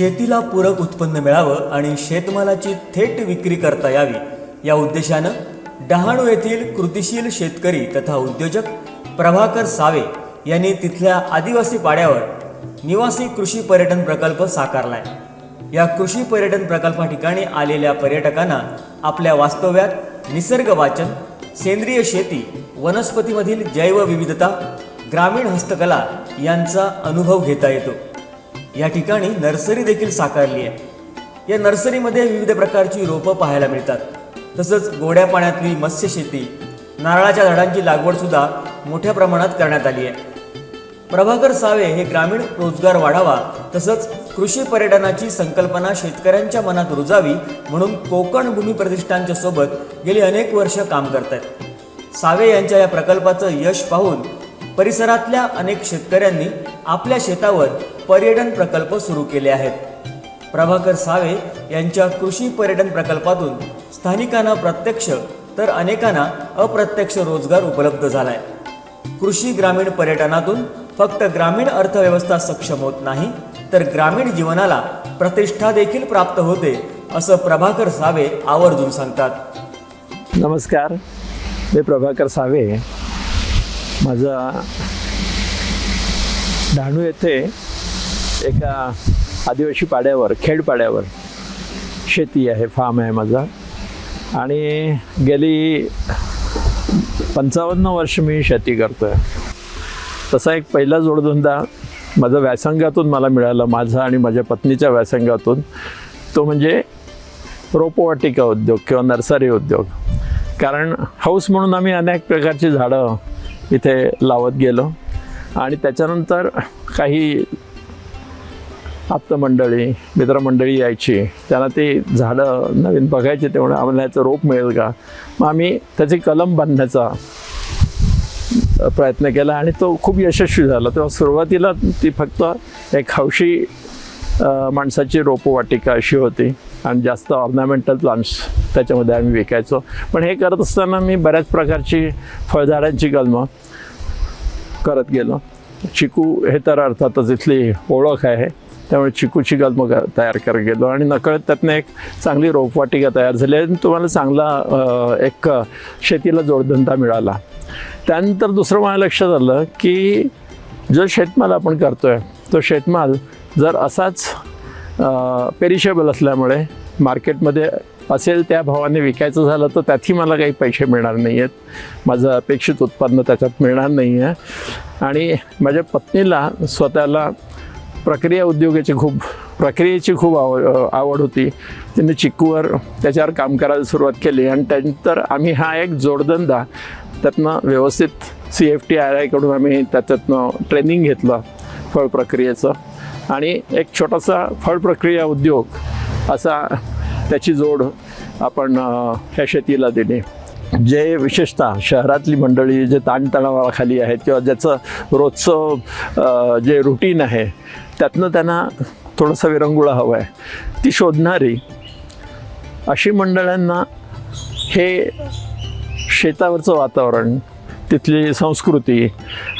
शेतीला पूरक उत्पन्न मिळावं आणि शेतमालाची थेट विक्री करता यावी. या उद्देशानं डहाणू येथील कृतिशील शेतकरी तथा उद्योजक प्रभाकर सावे यांनी तिथल्या आदिवासी पाड्यावर निवासी कृषी पर्यटन प्रकल्प साकारलाय. या कृषी पर्यटन प्रकल्पा ठिकाणी आलेल्या पर्यटकांना आपल्या वास्तव्यात निसर्ग वाचन सेंद्रिय शेती वनस्पतीमधील जैवविविधता ग्रामीण हस्तकला यांचा अनुभव घेता येतो. या ठिकाणी नर्सरी देखील साकारली आहे. या नर्सरीमध्ये विविध प्रकारची रोपं पाहायला मिळतात. तसंच गोड्या पाण्यातली मत्स्य शेती नारळाच्या झाडांची लागवडसुद्धा मोठ्या प्रमाणात करण्यात आली आहे. प्रभाकर सावे हे ग्रामीण रोजगार वाढावा तसंच कृषी पर्यटनाची संकल्पना शेतकऱ्यांच्या मनात रुजावी म्हणून कोकण भूमी प्रतिष्ठानच्या सोबत गेली अनेक वर्ष काम करत आहेत सावे यांच्या या प्रकल्पाचं यश पाहून परिसरातल्या अनेक शेतकऱ्यांनी आपल्या शेतावर पर्यटन प्रकल्प सुरू केले आहेत. प्रभाकर सावे यांच्या कृषी पर्यटन प्रकल्पातून स्थानिकांना प्रत्यक्ष तर अनेकांना अप्रत्यक्ष रोजगार उपलब्ध झालाय. कृषी ग्रामीण पर्यटनातून फक्त ग्रामीण अर्थव्यवस्था सक्षम होत नाही तर ग्रामीण जीवनाला प्रतिष्ठा देखील प्राप्त होते असं प्रभाकर सावे आवर्जून सांगतात. नमस्कार. मी प्रभाकर सावे. माझा डहाणू येथे एका आदिवासी पाड्यावर खेडपाड्यावर शेती आहे फार्म आहे माझा. आणि गेली पंचावन्न वर्ष मी शेती करतो आहे तसा एक पहिला जोडधंदा माझा व्यासंगातून मला मिळाला माझा आणि माझ्या पत्नीच्या व्यासंगातून. तो म्हणजे रोपवाटिका उद्योग किंवा नर्सरी उद्योग. कारण हाऊस म्हणून आम्ही अनेक प्रकारची झाडं इथे लावत गेलो. आणि त्याच्यानंतर काही आप्तमंडळी मित्रमंडळी यायची. त्यांना ती झाडं नवीन बघायचे तेवढं आम्हाला याचं रोप मिळेल का? मग आम्ही त्याची कलम बांधण्याचा प्रयत्न केला आणि तो खूप यशस्वी झाला. तेव्हा सुरुवातीला ती फक्त एक हौशी माणसाची रोपवाटिका अशी होती आणि जास्त ऑर्नामेंटल प्लांट्स त्याच्यामध्ये आम्ही विकायचो. पण हे करत असताना मी बऱ्याच प्रकारची फळझाडांची कलमं करत गेलो. चिकू हे तर अर्थातच इथली ओळख आहे. त्यामुळे चिकूची मग तयार करत गेलो आणि नकळत त्यातनं एक चांगली रोपवाटिका तयार झाली आणि तुम्हाला चांगला एक शेतीला जोडधंदा मिळाला. त्यानंतर दुसरं मला लक्षात आलं की जो शेतमाल आपण करतोय तो शेतमाल जर असाच पेरिशेबल असल्यामुळे मार्केटमध्ये असेल त्या भावाने विकायचं झालं तर त्यातही मला काही पैसे मिळणार नाही आहेत माझं अपेक्षित उत्पन्न त्याच्यात मिळणार नाही आहे आणि माझ्या पत्नीला स्वतःला प्रक्रिया उद्योगाची खूप प्रक्रियेची खूप आव आवड होती. त्यांनी चिक्कूवर त्याच्यावर काम करायला सुरुवात केली आणि त्यानंतर आम्ही हा एक जोडधंदा त्यातनं व्यवस्थित सी एफ टी आय आयकडून आम्ही त्याच्यातनं ट्रेनिंग घेतलं फळ प्रक्रियेचं. आणि एक छोटासा फळ प्रक्रिया उद्योग असा त्याची जोड आपण ह्या शेतीला दिली. जे विशेषतः शहरातली मंडळी जे ताणतणावाखाली आहेत किंवा ज्याचं रोजचं जे रुटीन आहे त्यातनं त्यांना थोडंसं विरंगुळा हवं आहे. ती शोधणारी अशी मंडळांना हे शेतावरचं वातावरण तिथली संस्कृती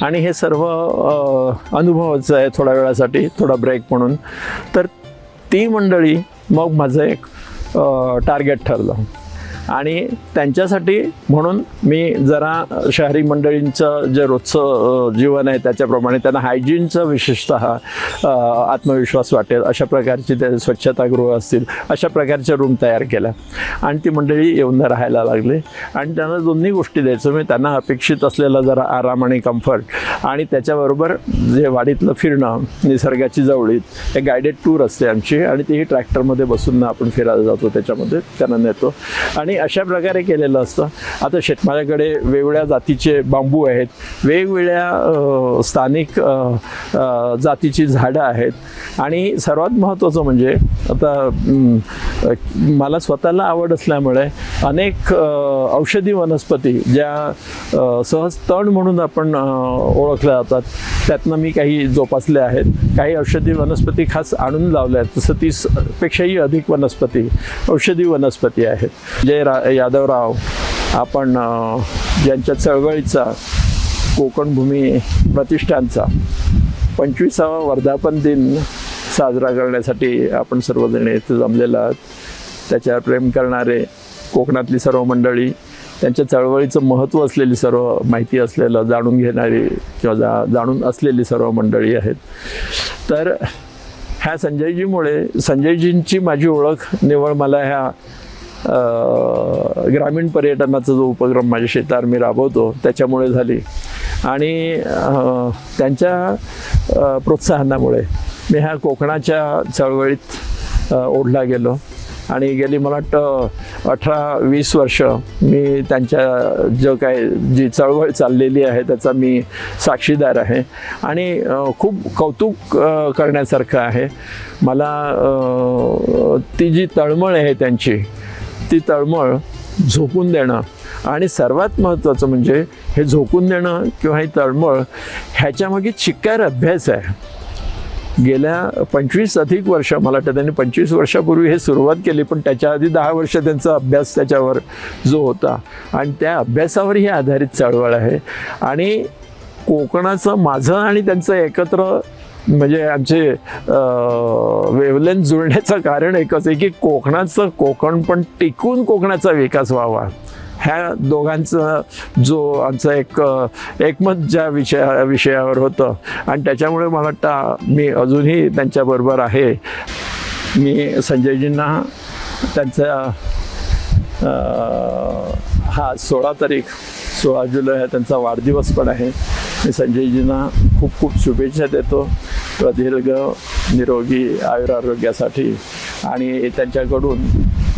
आणि हे सर्व अनुभवाचं आहे थोड्या वेळासाठी थोडा ब्रेक म्हणून. तर ती मंडळी मग माझं एक टार्गेट ठरलं. आणि त्यांच्यासाठी म्हणून मी जरा शहरी मंडळींचं जे रोजचं जीवन आहे त्याच्याप्रमाणे त्यांना हायजीनचं विशेषतः आत्मविश्वास वाटेल. अशा प्रकारची ते स्वच्छतागृह असतील अशा प्रकारच्या रूम तयार केल्या. आणि ती मंडळी येऊन राहायला लागली. आणि त्यांना दोन्ही गोष्टी द्यायचं. मी त्यांना अपेक्षित असलेला जरा आराम आणि कम्फर्ट आणि त्याच्याबरोबर जे वाडीतलं फिरणं निसर्गाची जवळीत एक गायडेड टूर असते आमची. आणि तीही ट्रॅक्टरमध्ये बसून आपण फिरायला जातो. त्याच्यामध्ये त्यांना नेतो. आणि अशा प्रकारे केलेलं असतं. आता शेतमाळ्याकडे वेगवेगळ्या जातीचे बांबू आहेत. वेगवेगळ्या स्थानिक जातीची झाडं आहेत. आणि सर्वात महत्त्वाचं म्हणजे आता मला स्वतःला आवड असल्यामुळे अनेक औषधी वनस्पती ज्या सहज तण म्हणून आपण ओळखल्या जातात. त्यातनं मी काही जोपासल्या आहेत. काही औषधी वनस्पती खास आणून लावल्या आहेत. तसं तीसपेक्षाही अधिक वनस्पती औषधी वनस्पती आहेत. जय रा यादवराव आपण ज्यांच्या चळवळीचा कोकणभूमी प्रतिष्ठानचा पंचवीसावा वर्धापन दिन साजरा करण्यासाठी आपण सर्वजण येथे जमलेला आहात. त्याच्यावर प्रेम करणारे कोकणातली सर्व मंडळी त्यांच्या चळवळीचं महत्त्व असलेली सर्व माहिती असलेलं जाणून घेणारी किंवा जा जाणून असलेली सर्व मंडळी आहेत. तर ह्या संजयजीमुळे संजयजींची माझी ओळख निवळ मला ह्या ग्रामीण पर्यटनाचा जो उपक्रम माझ्या शेतावर मी राबवतो त्याच्यामुळे झाली. आणि त्यांच्या प्रोत्साहनामुळे मी ह्या कोकणाच्या चळवळीत ओढला गेलो. आणि गेली मला वाटतं अठरा वीस वर्ष मी त्यांच्या जो काय जी चळवळ चाललेली आहे त्याचा मी साक्षीदार आहे. आणि खूप कौतुक करण्यासारखं आहे. मला ती जी तळमळ आहे त्यांची ती तळमळ झोकून देणं आणि सर्वात महत्त्वाचं म्हणजे हे झोकून देणं किंवा ही तळमळ ह्याच्यामागे चिक्कार अभ्यास आहे. गेल्या पंचवीस अधिक वर्ष मला वाटतं त्यांनी पंचवीस वर्षापूर्वी हे सुरुवात केली पण त्याच्या आधी दहा वर्ष त्यांचा अभ्यास त्याच्यावर जो होता. आणि त्या अभ्यासावर ही आधारित चळवळ आहे. आणि कोकणाचं माझं आणि त्यांचं एकत्र म्हणजे आमचे वेवलेन जुळण्याचं कारण एकच आहे की कोकणाचं कोकण पण टिकून कोकणाचा विकास व्हावा. ह्या दोघांचं जो आमचं एक एकमत ज्या विषया विषयावर होतं. आणि त्याच्यामुळे मला वाटतं मी अजूनही त्यांच्याबरोबर आहे. मी संजयजींना त्यांचा हा सोळा तारीख सोळा जुलै हा त्यांचा वाढदिवस पण आहे. मी संजयजींना खूप खूप शुभेच्छा देतो. प्रदीर्घ निरोगी आयुरारोग्यासाठी आणि त्यांच्याकडून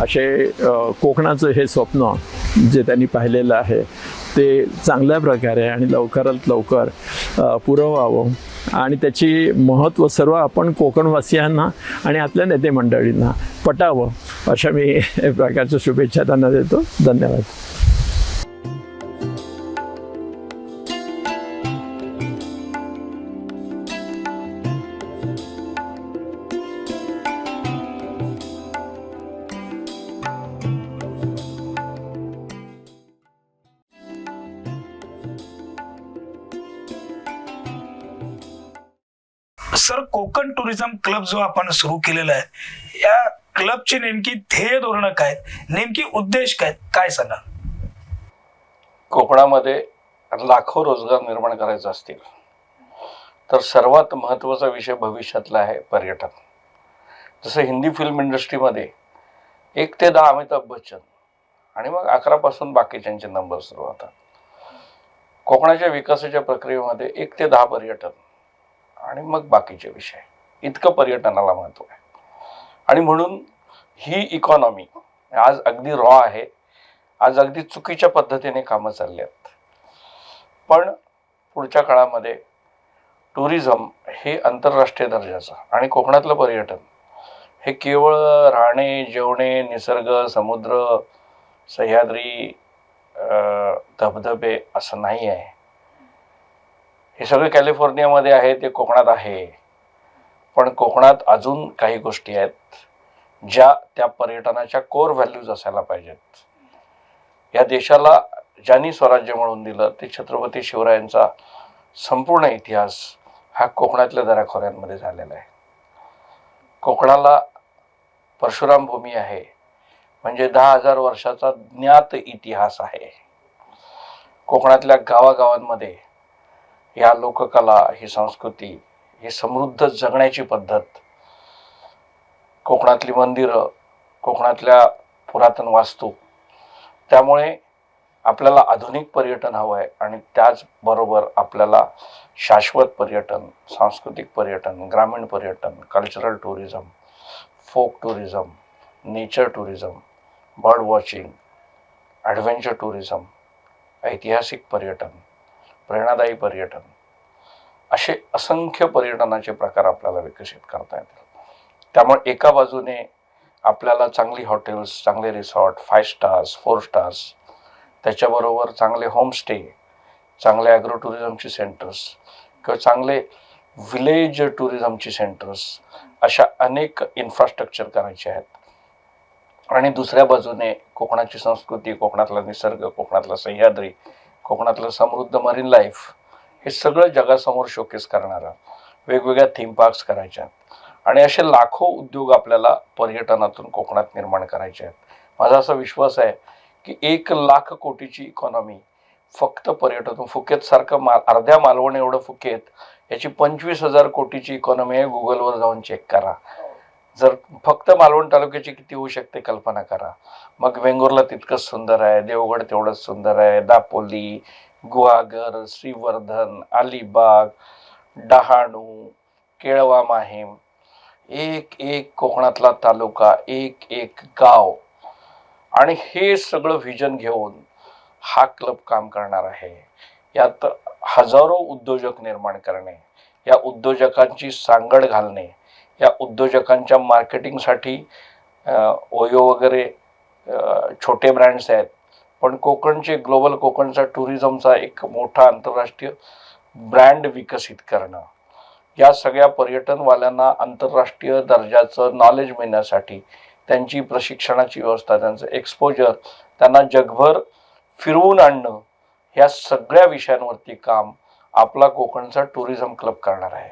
असे कोकणाचं हे स्वप्न जे त्यांनी पाहिलेलं आहे ते चांगल्या प्रकारे आणि लवकरात लवकर पुरवावं. आणि त्याची महत्त्व सर्व आपण कोकणवासियांना आणि आपल्या नेते मंडळींना पटावं अशा मी प्रकारच्या शुभेच्छा त्यांना देतो. धन्यवाद. कोकण टुरिझम क्लब जो आपण सुरू केलेला आहे या क्लबची नेमकी ध्येय धोरणं काय? नेमकी उद्देश काय? काय सांगा कोकणामध्ये लाखो रोजगार निर्माण करायचे असतील तर सर्वात महत्त्वाचा विषय भविष्यातला आहे पर्यटन. जसं हिंदी फिल्म इंडस्ट्रीमध्ये एक ते दहा अमिताभ बच्चन आणि मग अकरापासून बाकीच्यांचे नंबर सुरू होतात. कोकणाच्या विकासाच्या प्रक्रियेमध्ये एक ते दहा पर्यटन आणि मग बाकीचे विषय. इतकं पर्यटनाला महत्त्व आहे. आणि म्हणून ही इकॉनॉमी आज अगदी रॉ आहे. आज अगदी चुकीच्या पद्धतीने कामं चालली आहेत. पण पुढच्या काळामध्ये टुरिझम हे आंतरराष्ट्रीय दर्जाचं आणि कोकणातलं पर्यटन हे केवळ राहणे जेवणे निसर्ग समुद्र सह्याद्री धबधबे असं नाही आहे. हे सगळे कॅलिफोर्नियामध्ये आहे ते कोकणात आहे. पण कोकणात अजून काही गोष्टी आहेत ज्या त्या पर्यटनाच्या कोर व्हॅल्यूज असायला पाहिजेत. या देशाला ज्यांनी स्वराज्य म्हणून दिलं ते छत्रपती शिवरायांचा संपूर्ण इतिहास हा कोकणातल्या दराखोऱ्यांमध्ये झालेला आहे. कोकणाला परशुराम भूमी आहे म्हणजे दहा हजार वर्षाचा ज्ञात इतिहास आहे. कोकणातल्या गावागावांमध्ये या लोककला ही संस्कृती ही समृद्ध जगण्याची पद्धत. कोकणातली मंदिरं कोकणातल्या पुरातन वास्तू. त्यामुळे आपल्याला आधुनिक पर्यटन हवं आहे आणि त्याचबरोबर आपल्याला शाश्वत पर्यटन सांस्कृतिक पर्यटन ग्रामीण पर्यटन cultural tourism folk tourism nature tourism bird watching adventure tourism ऐतिहासिक पर्यटन. प्रेरणादायी पर्यटन. असे असंख्य पर्यटनाचे प्रकार आपल्याला विकसित करता येतील. त्यामुळे एका बाजूने आपल्याला चांगली हॉटेल्स चांगले resort five stars four stars त्याच्याबरोबर चांगले होमस्टे चांगले ॲग्रो टुरिझमची सेंटर्स किंवा चांगले विलेज टुरिझमची सेंटर्स अशा अनेक इन्फ्रास्ट्रक्चर करायचे आहेत. आणि दुसऱ्या बाजूने कोकणाची संस्कृती कोकणातला निसर्ग कोकणातला सह्याद्री कोकणातलं समृद्ध मरीन लाईफ हे सगळं जगासमोर शोकेस करणारं. वेगवेगळ्या थीम पार्क्स करायच्या आणि असे लाखो उद्योग आपल्याला पर्यटनातून कोकणात निर्माण करायचे आहेत. माझा असा विश्वास आहे की एक लाख कोटीची इकॉनॉमी फक्त पर्यटन फुकेत सारखं मा अर्ध्या मालवण एवढं फुकेत याची पंचवीस हजार कोटीची इकॉनॉमी आहे गुगलवर जाऊन चेक करा. जर फक्त मालवण तालुक्याची किती होऊ शकते कल्पना करा. मग वेंगुर्ला तितकंच सुंदर आहे देवगड तेवढंच सुंदर आहे दापोली गुहागर श्रीवर्धन अलिबाग डहाणू केळवा माहीम एक एक कोकणातला तालुका एक एक गाव. आणि हे सगळं व्हिजन घेऊन हा क्लब काम करणार आहे. यात हजारो उद्योजक निर्माण करणे या उद्योजकांची सांगड घालणे या उद्योजकांच्या मार्केटिंगसाठी ओयो वगैरे छोटे ब्रँड्स आहेत. पण कोकणचे ग्लोबल कोकणचा टुरिझमचा एक मोठा आंतरराष्ट्रीय ब्रँड विकसित करणं. या सगळ्या पर्यटनवाल्यांना आंतरराष्ट्रीय दर्जाचं नॉलेज मिळण्यासाठी त्यांची प्रशिक्षणाची व्यवस्था त्यांचं एक्सपोजर त्यांना जगभर फिरवून आणणं ह्या सगळ्या विषयांवरती काम आपला कोकणचा टुरिझम क्लब करणार आहे.